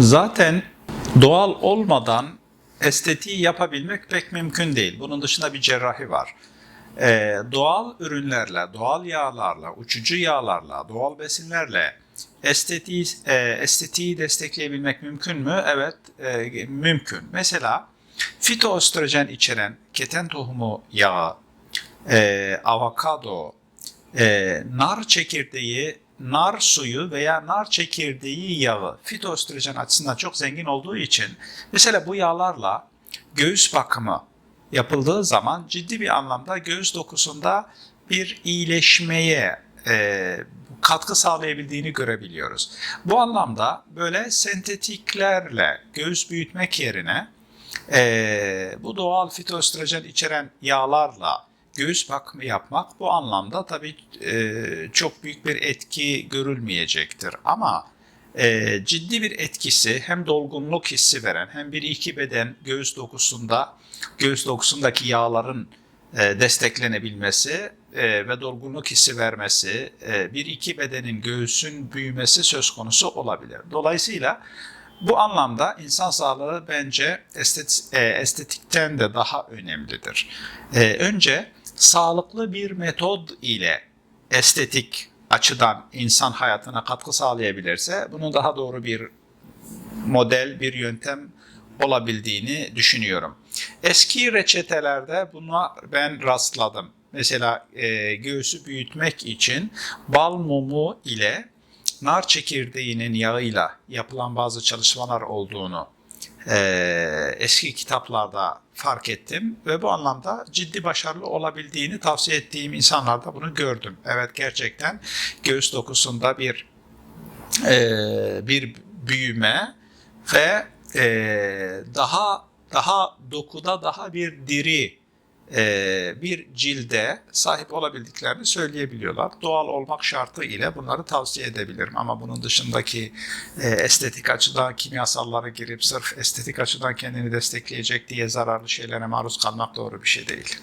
Zaten doğal olmadan estetiği yapabilmek pek mümkün değil. Bunun dışında bir cerrahi var. Ee, doğal ürünlerle, doğal yağlarla, uçucu yağlarla, doğal besinlerle estetiği, e, estetiği destekleyebilmek mümkün mü? Evet, e, mümkün. Mesela fitoöstrojen içeren keten tohumu yağı, e, avokado, e, nar çekirdeği, nar suyu veya nar çekirdeği yağı fitoöstrojen açısından çok zengin olduğu için mesela bu yağlarla göğüs bakımı yapıldığı zaman ciddi bir anlamda göğüs dokusunda bir iyileşmeye e, katkı sağlayabildiğini görebiliyoruz. Bu anlamda böyle sentetiklerle göğüs büyütmek yerine e, bu doğal fitoöstrojen içeren yağlarla göğüs bakımı yapmak bu anlamda tabii e, çok büyük bir etki görülmeyecektir. Ama e, ciddi bir etkisi hem dolgunluk hissi veren hem bir iki beden göğüs dokusunda göğüs dokusundaki yağların e, desteklenebilmesi e, ve dolgunluk hissi vermesi, e, bir iki bedenin göğsün büyümesi söz konusu olabilir. Dolayısıyla bu anlamda insan sağlığı bence estet, e, estetikten de daha önemlidir. E, önce sağlıklı bir metod ile estetik açıdan insan hayatına katkı sağlayabilirse bunun daha doğru bir model, bir yöntem olabildiğini düşünüyorum. Eski reçetelerde buna ben rastladım. Mesela e, göğsü büyütmek için bal mumu ile nar çekirdeğinin yağıyla yapılan bazı çalışmalar olduğunu e, eski kitaplarda fark ettim ve bu anlamda ciddi başarılı olabildiğini tavsiye ettiğim insanlarda bunu gördüm. Evet gerçekten göğüs dokusunda bir e, bir büyüme ve e, daha daha dokuda daha bir diri bir cilde sahip olabildiklerini söyleyebiliyorlar. Doğal olmak şartı ile bunları tavsiye edebilirim. Ama bunun dışındaki e, estetik açıdan kimyasallara girip sırf estetik açıdan kendini destekleyecek diye zararlı şeylere maruz kalmak doğru bir şey değil.